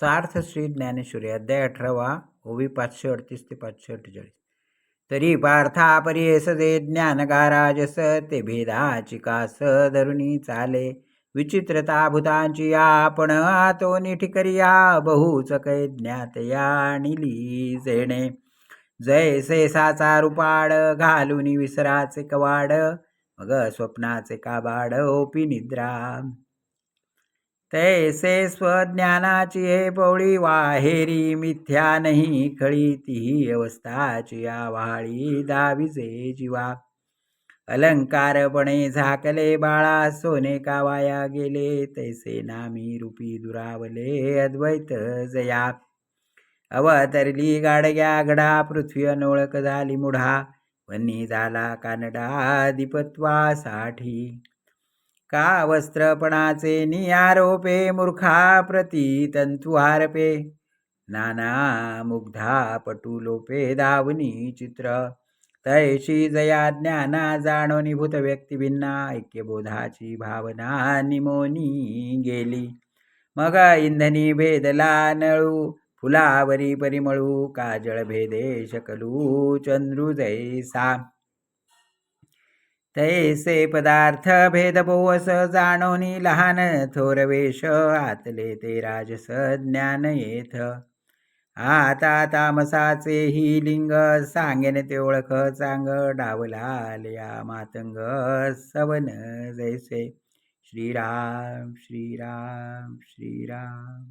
सार्थ श्री ज्ञानेश्वरी अध्याय अठरावा ओवी पाचशे अडतीस ते पाचशे अठ्ठेचाळीस तरी पार्था परेस जे ज्ञानगाराजस ते भेदाची कास धरुणी चाले? विचित्रता भूतांची या आपण आतो निठिकरिया बहुच कैज्ञात या निली जेणे जय सेसाचा रुपाड घालून विसराचे कवाड मग स्वप्नाचे काबाड ओपी निद्रा. तैसे स्वज्ञानाची हे पवळी वाहेरी मिथ्या नाही खळी ती अवस्थाची आव्हाळी दाविजे जीवा. अलंकारपणे झाकले बाळा सोने का वाया गेले तैसे नामी रूपी दुरावले अद्वैत जया. अवतरली गाडग्या गडा पृथ्वी अनोळख झाली मुढा वन्नी झाला कानडा दिपत्वासाठी का वस्त्रपणाचे नियारोपे मूर्खा प्रती तंतुहारपे. नाना मुग्धा पटुलोपे दावनी चित्र. तैशी जया ज्ञाना जाणोनी भूत व्यक्ती भिन्ना. ऐक्यबोधाची भावना निमोनी गेली. मग इंधनी भेदला नळू फुलावरी परिमळू काजळ भेदे शकलू चंद्रू सा तैसे पदार्थ भेद बोवस जाणोनी लहान थोर वेश आतले ते राजस ज्ञान येथ आता तामसाचे ही लिंग सांगेन ते ओळख चांग डावला मातंग सवन जैसे. श्रीराम श्रीराम श्रीराम.